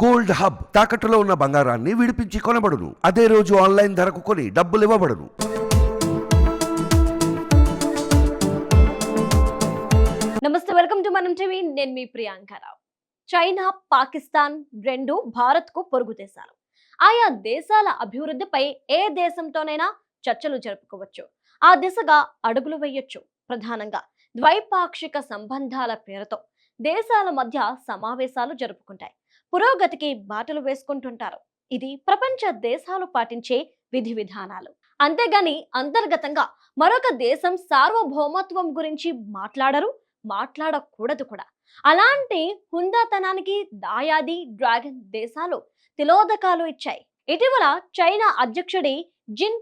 Gold hub తాకట్టులో ఉన్న బంగారాన్ని విడిపించి కొనబడును. అదే రోజు ఆన్లైన్ ధరకు కొని డబ్బులు ఇవ్వబడును. నమస్తే వెల్కమ్ టు మనం టీవీ. నేను మీ ప్రియాంకరావు చైనా పాకిస్తాన్ రెండు భారత్కు పొరుగు దేశాలు. ఆయా దేశాల అభివృద్ధిపై ఏ దేశంతోనైనా చర్చలు జరుపుకోవచ్చు. ఆ దిశగా అడుగులు వేయొచ్చు. ప్రధానంగా ద్వైపాక్షిక సంబంధాల పేరుతో దేశాల మధ్య సమావేశాలు జరుపుకుంటాయి. పురోగతికి బాటలు వేసుకుంటుంటారు. ఇది ప్రపంచ దేశాలు పాటించే విధి విధానాలు. అంతేగాని అంతర్గతంగా మరొక దేశం సార్వభౌమత్వం గురించి మాట్లాడరు మాట్లాడకూడదు కూడా. అలాంటి హుందాతనానికి దాయాది డ్రాగన్ దేశాలు తిలోదకాలు ఇచ్చాయి. ఇటీవల చైనా అధ్యక్షుడి జిన్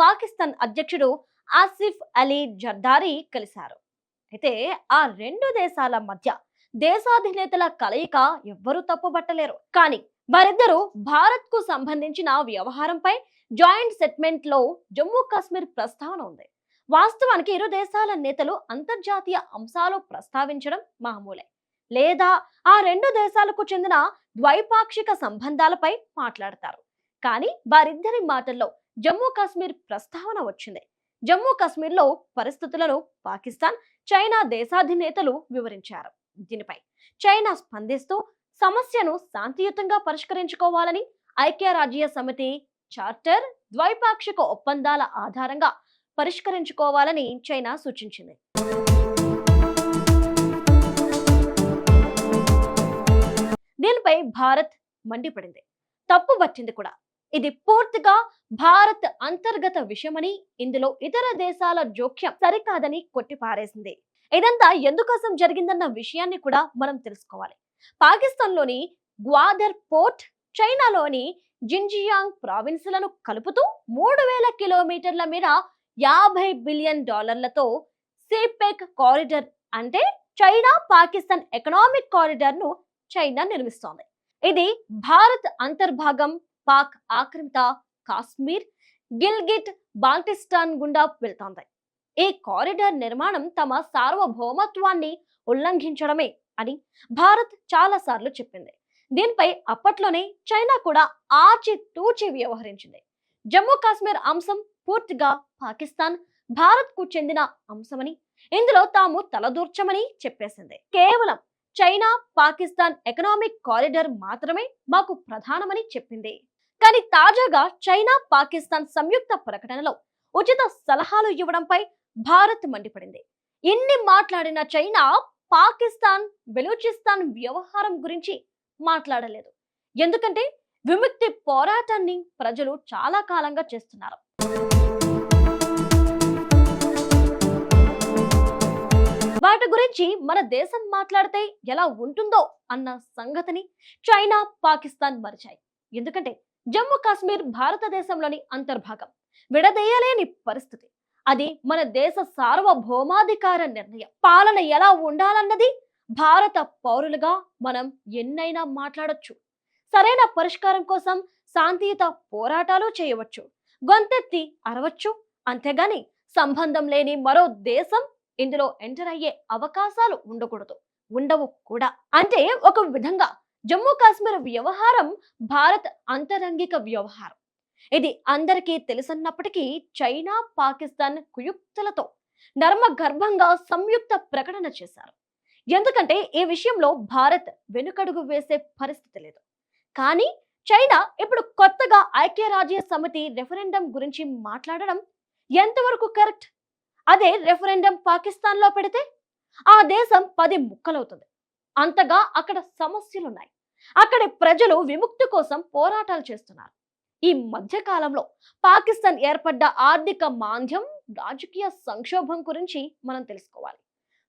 పాకిస్తాన్ అధ్యక్షుడు ఆసిఫ్ అలీ జర్దారీ కలిశారు. అయితే ఆ రెండు దేశాల మధ్య దేశాధినేతల కలయిక ఎవ్వరూ తప్పుబట్టలేరు కానీ వారిద్దరూ భారత్కు సంబంధించిన వ్యవహారంపై జాయింట్ సెటిల్మెంట్లో జమ్మూ కాశ్మీర్ ప్రస్తావన ఉంది. వాస్తవానికి ఇరు దేశాల నేతలు అంతర్జాతీయ అంశాలు ప్రస్తావించడం మామూలే. లేదా ఆ రెండు దేశాలకు చెందిన ద్వైపాక్షిక సంబంధాలపై మాట్లాడతారు. కానీ వారిద్దరి మాటల్లో జమ్మూ కాశ్మీర్ ప్రస్తావన వచ్చింది. జమ్మూ కాశ్మీర్లో పరిస్థితులను పాకిస్తాన్ చైనా దేశాధినేతలు వివరించారు. దీనిపై చైనా స్పందిస్తూ సమస్యను శాంతియుతంగా పరిష్కరించుకోవాలని ఐక్యరాజ్య సమితి చార్టర్ ద్వైపాక్షిక ఒప్పందాల ఆధారంగా పరిష్కరించుకోవాలని చైనా సూచించింది. దీనిపై భారత్ మండిపడింది. తప్పు పట్టింది కూడా. ఇది పూర్తిగా భారత్ అంతర్గత విషయమని ఇందులో ఇతర దేశాల జోక్యం సరికాదని కొట్టిపారేసింది. ఇదంతా ఎందుకోసం జరిగిందన్న విషయాన్ని కూడా మనం తెలుసుకోవాలి. పాకిస్తాన్లోని గ్వాదర్ పోర్ట్ చైనాలోని జింజియాంగ్ ప్రావిన్సులను కలుపుతూ మూడు వేల కిలోమీటర్ల మీద యాభై బిలియన్ డాలర్లతో సిపెక్ కారిడర్ అంటే చైనా పాకిస్తాన్ ఎకనామిక్ కారిడార్ను చైనా నిర్మిస్తోంది. ఇది భారత్ అంతర్భాగం పాక్ ఆక్రమిత కాశ్మీర్ గిల్గిట్ బాల్టిస్టాన్ గుండా వెళ్తోంది. ఈ కారిడార్ నిర్మాణం తమ సార్వభౌమత్వాన్ని ఉల్లంఘించడమే అని భారత్ చాలా సార్లు చెప్పింది. దీనిపై అప్పట్లోనే చైనా కూడా ఆచి తూచి వ్యవహరించింది. జమ్మూ కాశ్మీర్ అంశం పూర్తిగా పాకిస్తాన్ భారత్కు చెందిన అంశమని ఇందులో తాము తలదూర్చమని చెప్పేసింది. కేవలం చైనా పాకిస్తాన్ ఎకనామిక్ కారిడార్ మాత్రమే మాకు ప్రధానమని చెప్పింది. కానీ తాజాగా చైనా పాకిస్తాన్ సంయుక్త ప్రకటనలో ఉచిత సలహాలు ఇవ్వడంపై భారత్ మండిపడింది. ఎన్ని మాట్లాడిన చైనా పాకిస్తాన్ బెలూచిస్తాన్ వ్యవహారం గురించి మాట్లాడలేదు. ఎందుకంటే విముక్తి పోరాటాన్ని ప్రజలు చాలా కాలంగా చేస్తున్నారు. వాటి గురించి మన దేశం మాట్లాడితే ఎలా ఉంటుందో అన్న సంగతిని చైనా పాకిస్తాన్ మరిచాయి. ఎందుకంటే జమ్మూ కాశ్మీర్ భారతదేశంలోని అంతర్భాగం విడదీయలేని పరిస్థితి. అది మన దేశ సార్వభౌమాధికార నిర్ణయం. పాలన ఎలా ఉండాలన్నది భారత పౌరులుగా మనం ఎన్నైనా మాట్లాడచ్చు. సరైన పరిష్కారం కోసం శాంతియుత పోరాటాలు చేయవచ్చు. గొంతెత్తి అరవచ్చు. అంతేగాని సంబంధం లేని మరో దేశం ఇందులో ఎంటర్ అయ్యే అవకాశాలు ఉండకూడదు. ఉండవు కూడా. అంటే ఒక విధంగా జమ్మూ కాశ్మీర్ వ్యవహారం భారత్ అంతరంగిక వ్యవహారం. ఇది అందరికీ తెలుసన్నప్పటికీ చైనా పాకిస్తాన్ కుయుక్తులతో నర్మ గర్భంగా సంయుక్త ప్రకటన చేశారు. ఎందుకంటే ఈ విషయంలో భారత్ వెనుకడుగు వేసే పరిస్థితి లేదు. కానీ చైనా ఇప్పుడు కొత్తగా ఐక్యరాజ్య సమితి రెఫరెండం గురించి మాట్లాడడం ఎంతవరకు కరెక్ట్? అదే రెఫరెండం పాకిస్తాన్లో పెడితే ఆ దేశం పది ముక్కలవుతుంది. అంతగా అక్కడ సమస్యలున్నాయి. అక్కడి ప్రజలు విముక్తి కోసం పోరాటాలు చేస్తున్నారు. ఈ మధ్య కాలంలో పాకిస్తాన్ ఏర్పడ్డ ఆర్థిక మాంద్యం రాజకీయ సంక్షోభం గురించి మనం తెలుసుకోవాలి.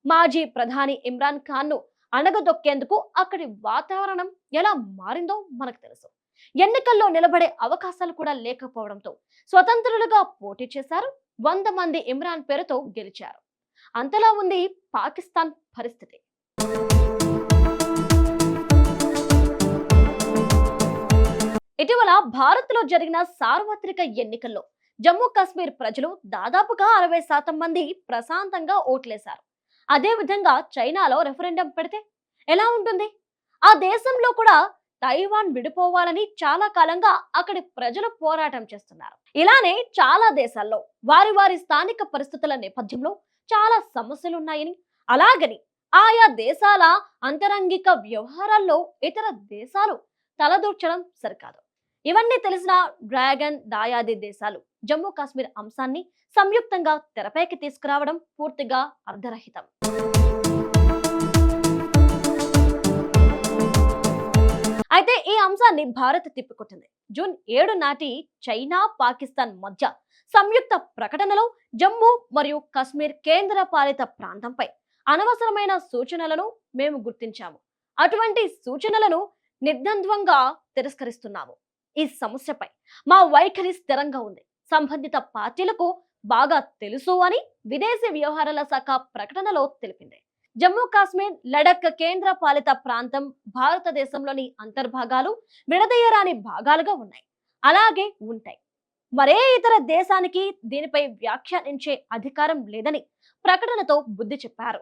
మాజీ ప్రధాని ఇమ్రాన్ ఖాన్ను అణగదొక్కేందుకు అక్కడి వాతావరణం ఎలా మారిందో మనకు తెలుసు. ఎన్నికల్లో నిలబడే అవకాశాలు కూడా లేకపోవడంతో స్వతంత్రులుగా పోటీ చేశారు వంద మంది ఇమ్రాన్ పేరుతో గెలిచారు. అంతలా ఉంది పాకిస్తాన్ పరిస్థితి. ఇటీవల భారత్లో జరిగిన సార్వత్రిక ఎన్నికల్లో జమ్మూ కాశ్మీర్ ప్రజలు దాదాపుగా అరవై శాతం మంది ప్రశాంతంగా ఓట్లేశారు. అదే విధంగా చైనాలో రెఫరెండం పెడితే ఎలా ఉంటుంది? ఆ దేశంలో కూడా తైవాన్ విడిపోవాలని చాలా కాలంగా అక్కడి ప్రజలు పోరాటం చేస్తున్నారు. ఇలానే చాలా దేశాల్లో వారి వారి స్థానిక పరిస్థితుల నేపథ్యంలో చాలా సమస్యలు ఉన్నాయని అలాగని ఆయా దేశాల అంతరంగిక వ్యవహారాల్లో ఇతర దేశాలు తలదూర్చడం సరికాదు. ఇవన్నీ తెలిసిన డ్రాగన్ దాయాది దేశాలు జమ్మూ కాశ్మీర్ అంశాన్ని సంయుక్తంగా తెరపైకి తీసుకురావడం పూర్తిగా అర్ధరహితం. అయితే ఈ అంశాన్ని భారత్ తిప్పికొట్టింది. జూన్ ఏడు నాటి చైనా పాకిస్తాన్ మధ్య సంయుక్త ప్రకటనలో జమ్మూ మరియు కాశ్మీర్ కేంద్ర పాలిత ప్రాంతంపై అనవసరమైన సూచనలను మేము గుర్తించాము. అటువంటి సూచనలను నిర్ద్వంద్వంగా తిరస్కరిస్తున్నాము. ఈ సమస్యపై మా వైఖరి స్థిరంగా ఉంది. సంబంధిత పార్టీలకు బాగా తెలుసు అని విదేశీ వ్యవహారాల శాఖ ప్రకటనలో తెలిపింది. జమ్మూ కాశ్మీర్ లడక్ కేంద్ర పాలిత ప్రాంతం భారతదేశంలోని అంతర్భాగాలు విడదీయరాని భాగాలుగా ఉన్నాయి. అలాగే ఉంటాయి. మరే ఇతర దేశానికి దీనిపై వ్యాఖ్యానించే అధికారం లేదని ప్రకటనతో బుద్ధి చెప్పారు.